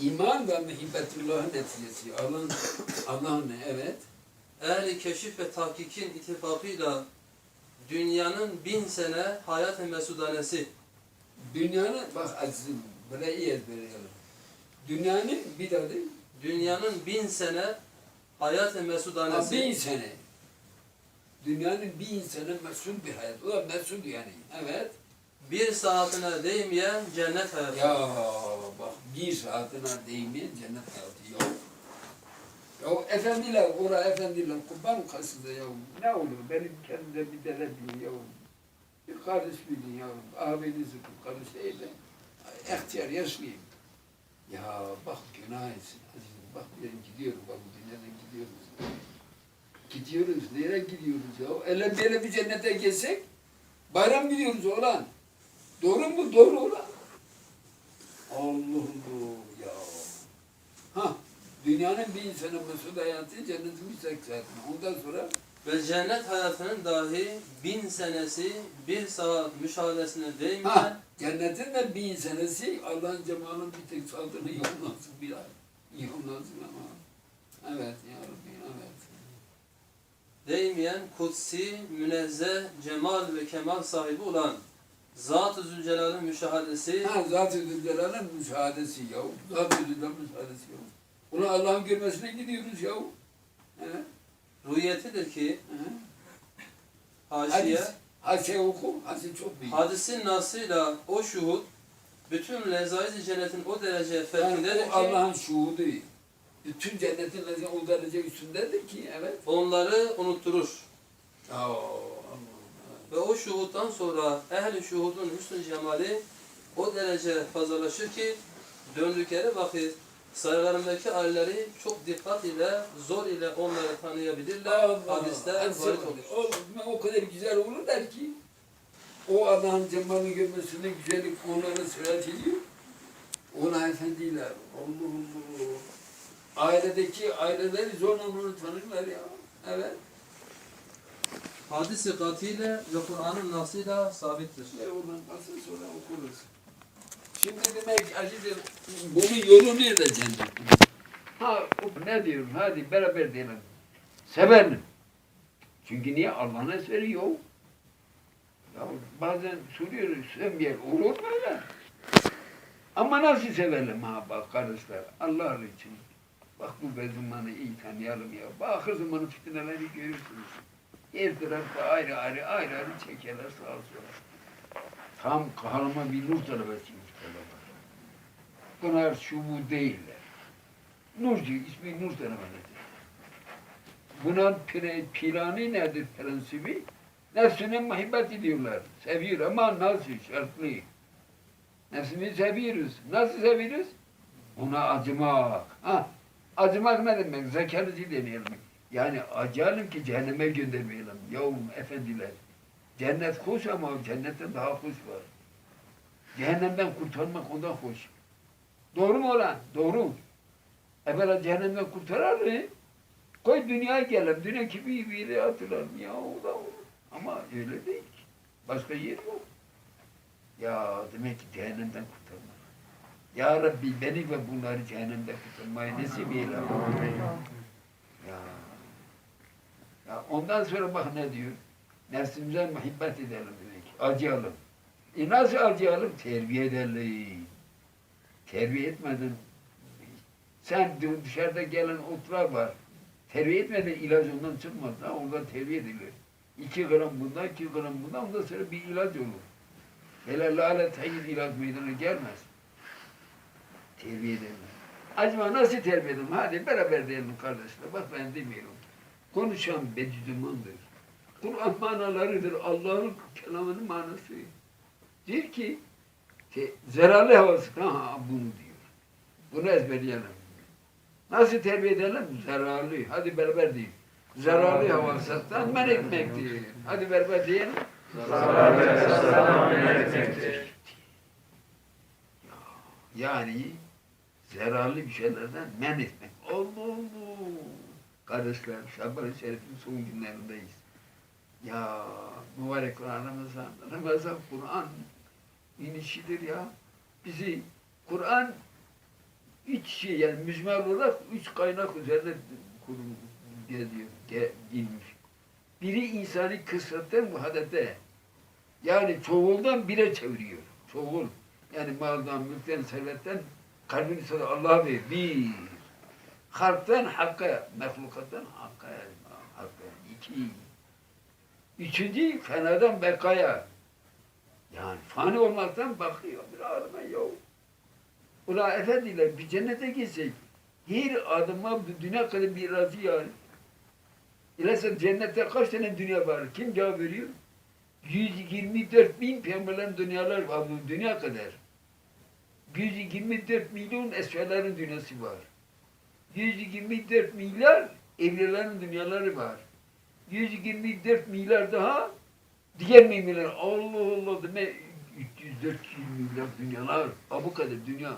İman ve muhibbetullah'ın neticesi. Allah'ın Allah'ın evet. Ehli keşif ve tahkikin ittifakıyla dünyanın bin sene hayat-ı mesudanesi Dünyanın bak azizim böyle iyi ezberleyelim. Dünyanın bir değil. dünyanın bin sene hayat-ı Ha, mesudanesi bin sene. Dünyanın bin sene mesul bir hayat. Ulan mesul yani. Evet. Bir saatine değmeyen cennet hayatı. Ya bak bir saatine değmeyen cennet hayatı yok. Ya efendiler, ora efendiler kurban kasıda ya. Ne olur benim kendimde bir dele bilin ya. Bir kardeş bilin ya. Abinizi kardeş değil de. İhtiyar yaşlıyım. Ya bak günah etsin. Azizim bak ben gidiyorum bak bu dünyadan gidiyoruz. Gidiyoruz. Nereye gidiyoruz ya? Ele böyle bir cennete geçsek bayram gidiyoruz oğlan. Doğru mu? Doğru oğlan. Allah Allah ya. Ha, dünyanın bir insanın mesut hayatı cennetin müstak zaten. Ondan sonra Ve cennet hayatının dahi bin senesi bir saat müşahadesine değmeyen ha, cennetin de bir insanesi Allah'ın cemalının bir tek saldığını yollasın bir ay. Yollasın ama. Evet ya Rabbi evet. değmeyen kutsi, münezzeh, cemal ve kemal sahibi olan Zat-ı Zülcelal'in müşahadesi Ha Zat-ı Zülcelal'ın müşahadesi ya. Zat-ı Zülcelal'ın müşahadesi ya. Bunu Allah'ın görmesine gidiyoruz ya. Evet. rüyetidir ki evet. haşiye Hadis, hadise oku, hadise çok büyük. hadisin nasıyla o şuhud bütün lezaiz cennetin o derece Yani fevkindedir o ki Allah'ın şuhudu. Bütün cennetin lezzeti o derece üstündedir ki evet. onları unutturur. Oo. Ve o şuhuttan sonra ehli şuhudun hüsnü cemali o derece fazlalaşır ki döndükleri vakit sarılarındaki aileleri çok dikkat ile, zor ile onları tanıyabilirler. Allah. Hadiste varit var. olur. O, o kadar güzel olurlar ki o Allah'ın cemalini görmesine güzellik onlara sürat ediyor. Ona efendiler. Allah Allah. Ailedeki aileleri zorla onu tanırlar ya. Evet. Hadisi katiyle ve Kur'an'ın nasıyla sabittir. Ve oradan nasıl sonra okuruz. Şimdi demek acıdır. Bunun yolu nerede cennet? Ha o ne diyorum? Hadi beraber diyelim. Severim. Çünkü niye Allah'ın eseri yok. Ya bazen soruyoruz, sevmeyen olur mu öyle? Ama nasıl sevelim ha bak kardeşler, Allah için. Bak bu bezumanı iyi tanıyalım ya. Bak ahir zamanı fitneleri görürsünüz. Her tarafta ayrı ayrı ayrı ayrı çekerler sağa sola. Tam kahrama bir nur talebesiymiş talebe. Bunlar şu bu değiller. Nurcu, ismi nur talebeleri. Bunun planı nedir prensibi? Nefsine muhabbet ediyorlar. Seviyor ama nasıl şartlı. Nefsini seviyoruz. Nasıl seviyoruz? Ona acımak. Ha, acımak ne demek? Zekanızı deneyelim. Yani acayalım ki cehenneme göndermeyelim. Yavrum efendiler. Cennet hoş ama cennetten daha hoş var. Cehennemden kurtarmak ondan hoş. Doğru mu olan? Doğru. Evvela cehennemden kurtaralım. Koy dünyaya gelelim. Dünya gibi bir yere atılalım. Ya o da olur. Ama öyle değil. ki. Başka yer yok. Ya demek ki cehennemden kurtarmak. Ya Rabbi beni ve bunları cehennemden kurtarmayı nasip eyle. Ya. Ya ondan sonra bak ne diyor? Nefsimize muhabbet edelim demek. Acıyalım. E nasıl acıyalım? Terbiye edelim. Terbiye etmeden sen dı- dışarıda gelen otlar var. Terbiye etmeden ilaç ondan çıkmaz. Ha, ondan terbiye edilir. İki gram bundan, iki gram bundan, ondan sonra bir ilaç olur. Hele lale tayin ilaç meydana gelmez. Terbiye edemez. Acaba nasıl terbiye edelim? Hadi beraber diyelim kardeşler. Bak ben demiyorum. Konuşan Bediüzzaman'dır. Kur'an manalarıdır. Allah'ın kelamının manası. Diyor ki, te, zararlı havası. Ha, bunu diyor. Bunu ezberleyelim. Nasıl terbiye edelim? Zararlı. Hadi beraber deyin. Zararlı havasattan men etmektir. Hadi beraber diyelim. Zararlı esasdan men etmektir. Yani zararlı bir şeylerden men etmek. Allah Allah. Kardeşler, Şaban-ı Şerif'in son günlerindeyiz. Ya mübarek Ramazan, Ramazan Kur'an inişidir ya. Bizi Kur'an üç şey yani mücmel olarak üç kaynak üzerinde kurulu geziyor, ge, inmiş. Biri insani kısretten muhadete. Yani çoğuldan bire çeviriyor. Çoğul. Yani maldan, mülkten, servetten kalbini sonra Allah'a ver. Bir. Halktan hakka, mehlukattan hakka. hakka. İki. Üçüncü fenadan bekaya. Yani fani olmaktan bakıyor. Bir arama yok. Ula efendiler bir cennete gitsek her adıma dünya kadar bir razı yani. İlerse cennette kaç tane dünya var? Kim cevap veriyor? 124 bin peygamberlerin dünyalar var bu dünya kadar. 124 milyon esferlerin dünyası var. 124 milyar evlilerin dünyaları var. 124 milyar daha diğer müminler. Allah Allah demek 300 milyar dünyalar. Ha bu kadar dünya.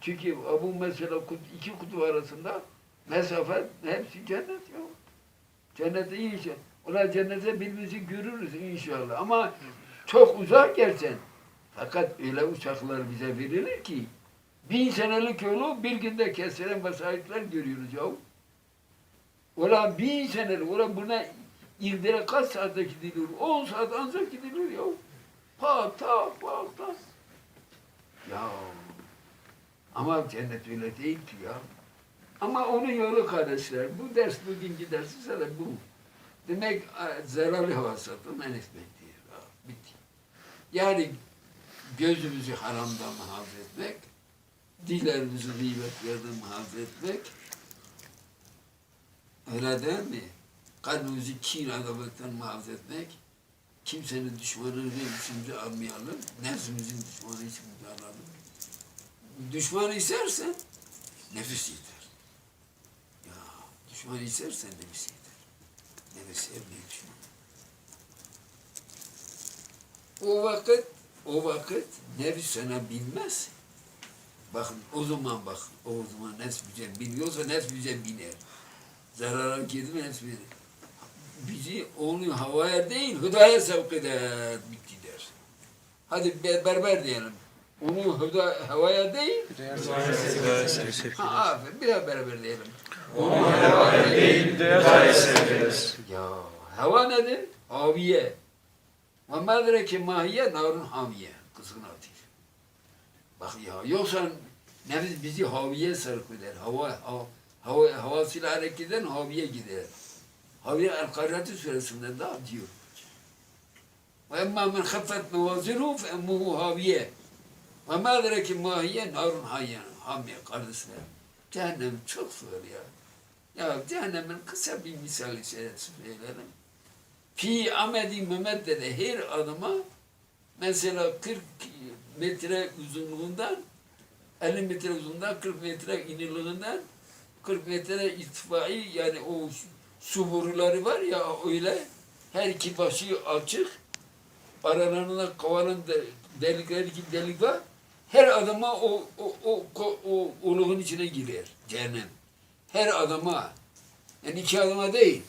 Çünkü bu mesela iki kutup arasında mesafe hepsi cennet yok. Cennete inşallah. Ola cennete birbirimizi görürüz inşallah. Ama çok uzak gerçekten. Fakat öyle uçaklar bize verilir ki bin senelik yolu bir günde kesilen vesayetler görüyoruz ya. Ola bin senelik, ola buna İrdere kaç saatte gidiliyor? 10 saat ancak gidiliyor ya. Pa ta pa ta. Ya. Ama cennet öyle değil ki ya. Ama onun yolu kardeşler. Bu ders bugünkü dersi sana bu. Demek e, zararlı havasatın en etmektir. Ha, Bitti. Yani gözümüzü haramdan muhafaza etmek, dillerimizi gıybetlerden muhafaza etmek, öyle değil mi? Kalbimizi kin adabetten muhafaza etmek, kimsenin düşmanını içimize almayalım, nefsimizin düşmanı içimize alalım. Düşman istersen nefis yeter. Ya düşman istersen nefis yeter. Nefis sevmeyi düşman. O vakit, o vakit nefis sana bilmez. Bakın o zaman bak, o zaman nefs bize biliyorsa nefs bize biner. Zarara girdi mi nefs biner. Bizi onu havaya değil, hüdaya sevk eder, bitti der. Hadi be- berber diyelim. Onu hüda, havaya değil, ha, aferin, bir daha beraber diyelim. Değil, dünyayı severiz. Ya hava nedir? Haviye. Ve medreki mahiye narun haviye. Kızgın ateş. Bak ya yoksa nefis bizi haviye sarık eder. Hava, hava, hava havasıyla hareket eden haviye gider. Haviye El-Kariyatı suresinde daha diyor. Ve emma men haffet mevazinuhu fe emmuhu haviye. Ve medreki mahiye narun hayye. Hamiye kardeşler. Cehennem çok zor ya. Ya cehennemin kısa bir misali söyleyelim. Fi amedi mümeddede her adıma mesela 40 metre uzunluğundan 50 metre uzunluğundan 40 metre inirliğinden 40 metre irtifai yani o su var ya öyle her iki başı açık aralarında kovanın de, delikleri iki delik var. Her adama o o o o, o oluğun içine girer cehennem. Her adama yani iki adama değil.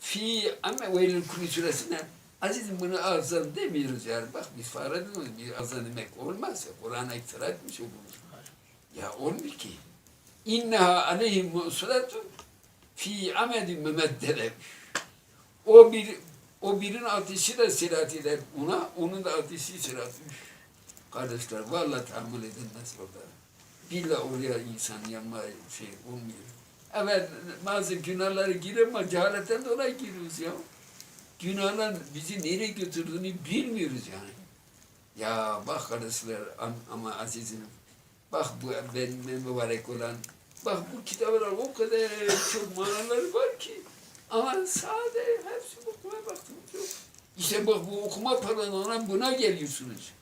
Fi ama velil kulli suresine azizim bunu azan demiyoruz yani. Bak biz fare diyoruz bir azan demek olmaz ya. Kur'an'a iftira etmiş oluruz. Ya olmuyor ki. İnneha aleyhim musulatun fi amedin mümeddede o bir o birin ateşi de sirat eder. Ona onun da ateşi sirat kardeşler vallahi tahammül edilmez orada. Billah oraya insan yanma şey olmuyor. Evet bazı günahları giriyor ama cehaletten dolayı giriyoruz ya. Günahlar bizi nereye götürdüğünü bilmiyoruz yani. Ya bak kardeşler am- ama azizim. Bak bu benim mübarek olan. Bak bu kitaplar o kadar çok manaları var ki. Ama sade hepsi okumaya baktım yok. İşte bak bu okuma paralarına buna geliyorsunuz.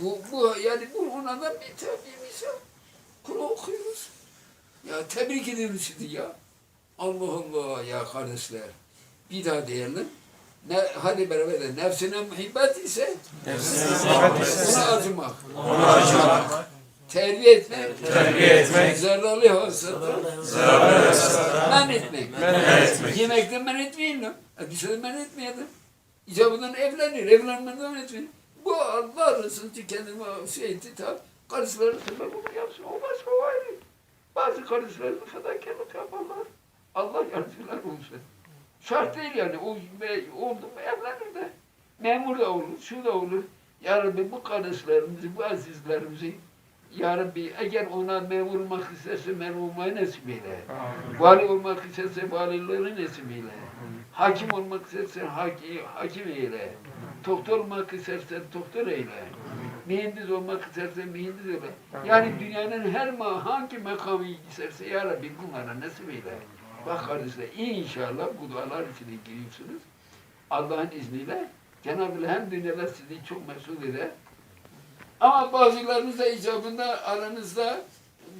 Bu, bu yani bu onlardan bir tabi misal. Kur'an okuyoruz. Ya tebrik ediyoruz sizi ya. Allah Allah ya kardeşler. Bir daha diyelim. Ne, hadi beraber de nefsine muhibbet ise ona acımak. Onu acımak, Terbiye etmek. terbiye etmek, Zararlı hasata. zararlı hasata, Men etmek. men etmek. Yemekten men etmeyin lan. Elbiseden men etmeyelim. İcabından evlenir. Evlenmeden etmeyin. Bu Allah Resulü kendime şey etti tabi. Karısları sebep olur yapsın. O başka o ayrı. Bazı karısları fedakarlık yaparlar. Allah yardımcılar olsun. Şart değil yani. O oldu mu evlenir de. Memur da olur, şu da olur. Ya Rabbi bu kardeşlerimizi, bu azizlerimizi Ya Rabbi eğer ona memur olmak isterse memur olmayı nasip eyle. Vali olmak isterse valileri nasip eyle. Hakim olmak isterse haki, hakim eyle. Doktor olmak isterse doktor eyle. Mühendis olmak isterse mühendis eyle. Yani dünyanın her ma hangi makamı isterse ya Rabbi bunlara nasip eyle. Bak kardeşler inşallah bu dualar içine giriyorsunuz. Allah'ın izniyle Cenab-ı hem dünyada sizi çok mesul eder. Ama bazılarınız da icabında aranızda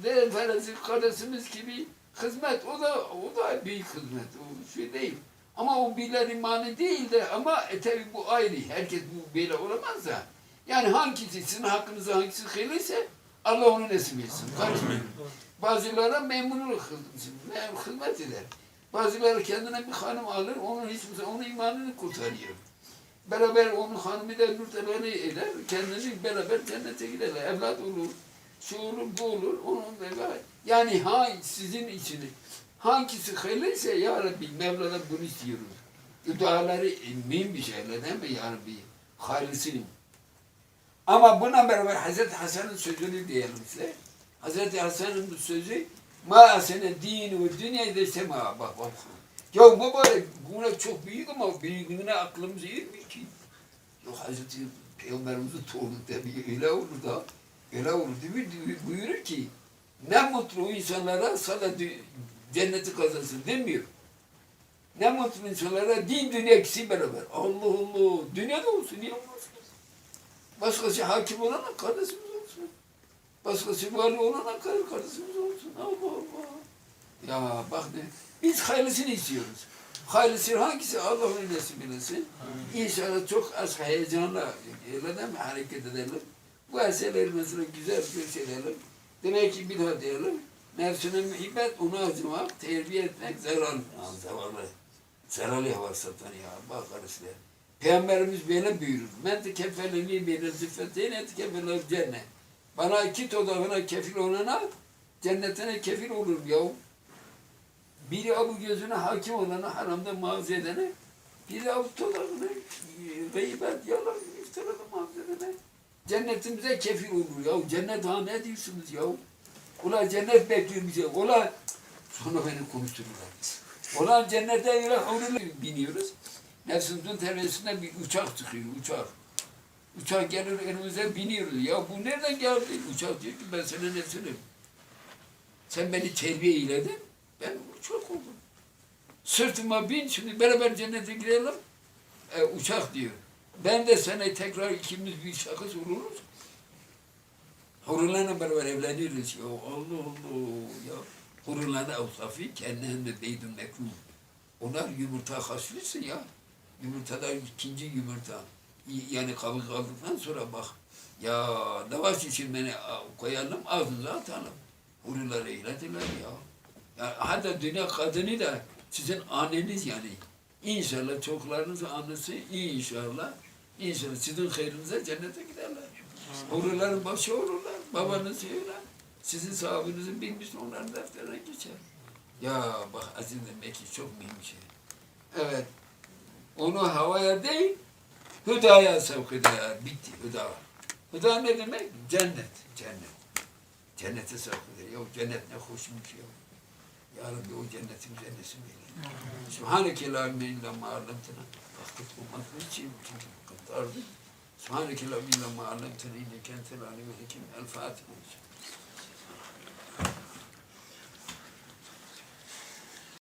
ferezi kardeşimiz gibi hizmet o da o da büyük hizmet o şey değil. Ama o bilir imanı değil de ama e, tabi bu ayrı. Herkes bu böyle olamaz da. Yani hangisi sizin hakkınızda hangisi hayırlıysa Allah onu nasip etsin. Karışmayın. Bazıları memnunluk hizmet, hizmet eder. Bazıları kendine bir hanım alır, onun hiçbir onun imanını kurtarıyor. Beraber onun hanımı da nurteleri eder, kendini beraber cennete giderler. Evlat olur, şu olur, bu olur, onun da Yani ha sizin için hangisi hayırlıysa ya Rabbi Mevla'dan bunu istiyoruz. Duaları mühim bir şeyler değil mi ya Rabbi? Hayırlısını. Ama buna beraber Hazreti Hasan'ın sözünü diyelim size. Hazreti Hasan'ın bu sözü ma asene din ve dünya de sema bak bak. Ya mübarek buna çok büyük ama büyüklüğüne aklımız yetmiyor ki. Ya Hazreti Peygamberimizin torunu tabi öyle olur da öyle olur değil mi? Buyurur ki ne mutlu insanlara sana cenneti kazansın demiyor. Ne mutlu insanlara din dünya ikisi beraber. Allah Allah. Dünyada olsun niye olmasın? Başkası hakim olana kardeşimiz olsun. Başkası vali olana kar- kardeşimiz olsun. Allah Allah. Ya bak ne. Biz hayırlısını istiyoruz. Hayırlısı hangisi Allah nasip eylesin. İnşallah çok az heyecanla öyle mi hareket edelim. Bu eserleri mesela güzel gösterelim. Demek ki bir daha diyelim. Nefsine mühibbet, onu acımak, terbiye etmek zarar. Zavallı. Zararlı hava satan ya. Bak arkadaşlar. Peygamberimiz böyle buyurur. Men tekeffeleni bir zıffeteyne tekeffel cennet. Bana iki todağına kefil olana cennetine kefil olur ya. Biri abu gözüne hakim olana haramda mağaza edene, biri abu todağına gıybet, yalan, iftirada mağaza edene. Cennetimize kefil olur ya. Cennet ha ne diyorsunuz ya? Ulan cennet bekliyor bize. Ulan sonra beni konuştururlar. Ulan cennete öyle havluyla biniyoruz. Nefsimizin terbiyesinden bir uçak çıkıyor, uçak. Uçak gelir önümüze biniyoruz. Ya bu nereden geldi? Uçak diyor ki ben senin nefsinim. Sen beni terbiye eyledin, ben uçak oldum. Sırtıma bin, şimdi beraber cennete girelim. E, uçak diyor. Ben de sana tekrar ikimiz bir şahıs oluruz. Hurulana beraber evleniriz. Ya Allah Allah ya. Hurulana avsafi kendine beydun mekrum. Onlar yumurta haşlısın ya. Yumurtada ikinci yumurta. Yani kabuk aldıktan sonra bak. Ya lavaş için beni koyalım ağzınıza atalım. Hurular eylediler ya. ya. Hatta dünya kadını da sizin anneniz yani. İnşallah çoklarınız annesi inşallah. İnşallah sizin hayrınıza cennete giderler. Huruların başı olurlar. Babanız öyle. Sizin sahabınızın bilmiş onların defterine geçer. Ya bak aziz demek ki çok mühim şey. Evet. Onu havaya değil, hüdaya sevk eder. Bitti hüda. Hüda ne demek? Cennet. Cennet. Cennete sevk eder. Ya cennet ne hoşmuş ya. Ya Rabbi o cenneti bize nasip eyle. Subhaneke la ilme illa ma allamtena. Vakit bulmak için çünkü bu kadar dardı. Subhaneke la ilme illa ma allamtena. İnneke entel alimul hakim. El Fatiha.